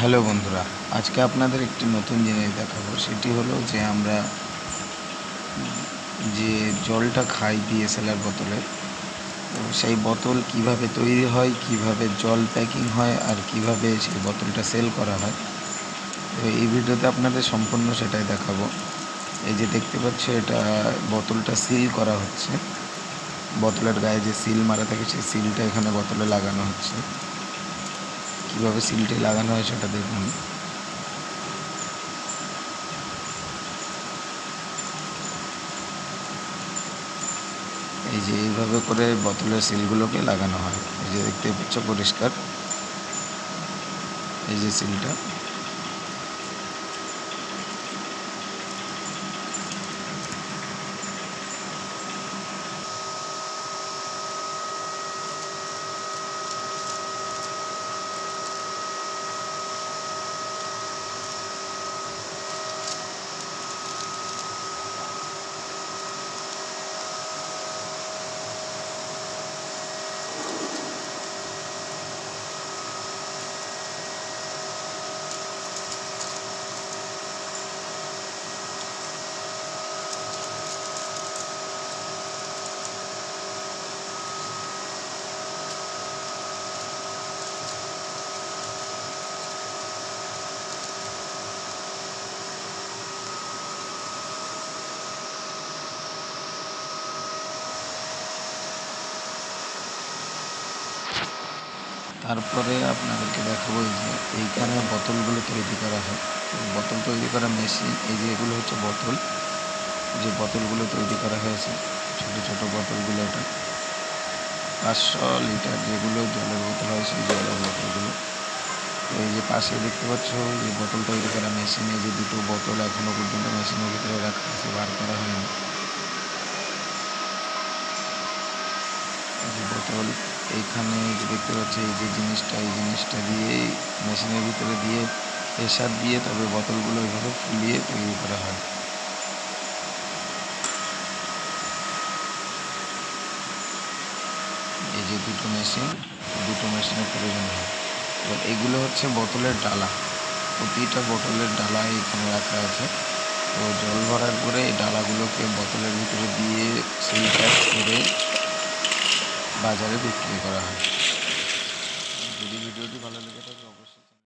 Hello বন্ধুরা, আজকে আপনাদের একটি নতুন জিনিস দেখাবো। সেটি হলো যে আমরা যে জলটা খাই ডিএসএলআর বোতলে, তো সেই বোতল কীভাবে তৈরি হয়, কীভাবে জল প্যাকিং হয়, আর কীভাবে সেই বোতলটা সেল করা হয়, তো এই ভিডিওতে আপনাদের সম্পূর্ণ সেটাই দেখাবো। এই যে দেখতে পাচ্ছ, এটা বোতলটা সিল করা হচ্ছে। বোতলের গায়ে যে সিল মারা থাকে, সেই সিলটা এখানে বোতলে লাগানো হচ্ছে। কীভাবে সিলটি লাগানো হয় সেটা দেখুন। এই যে এইভাবে করে বোতলের সিলগুলোকে লাগানো হয়। এই যে দেখতে পাচ্ছ পরিষ্কার। এই যে সিলটা। তারপরে আপনাদেরকে দেখাবো এই যে এইখানে বোতলগুলো তৈরি করা হয়। বোতল তৈরি করা মেশিন, এই যে এগুলো হচ্ছে বোতল। যে বোতলগুলো তৈরি করা হয়েছে, ছোট ছোট বোতলগুলো এটা। পাঁচশো লিটার যেগুলো জলের বোতল হয় সেই জলের বোতলগুলো। তো এই যে পাশে দেখতে পাচ্ছ যে বোতল তৈরি করা মেশিনে যে দুটো বোতল এখনও পর্যন্ত মেশিনের ভিতরে রাখা আছে, বার করা হয়নি। বোতল এইখানে যে দেখতে পাচ্ছি, এই যে জিনিসটা, এই জিনিসটা দিয়ে মেশিনের ভিতরে দিয়ে প্রেশার দিয়ে তবে বোতলগুলো এইভাবে ফুলিয়ে তৈরি করা হয়। এই যে দুটো মেশিন, দুটো মেশিনের প্রয়োজন হয়। এবার এগুলো হচ্ছে বোতলের ডালা। প্রতিটা বোতলের ডালা এখানে রাখা আছে। তো জল ভরার পরে এই ডালাগুলোকে বোতলের ভিতরে দিয়ে সেই প্যাক করে বাজারে বিক্রি করা হয়। যদি ভিডিওটি ভালো লেগে থাকে অবশ্যই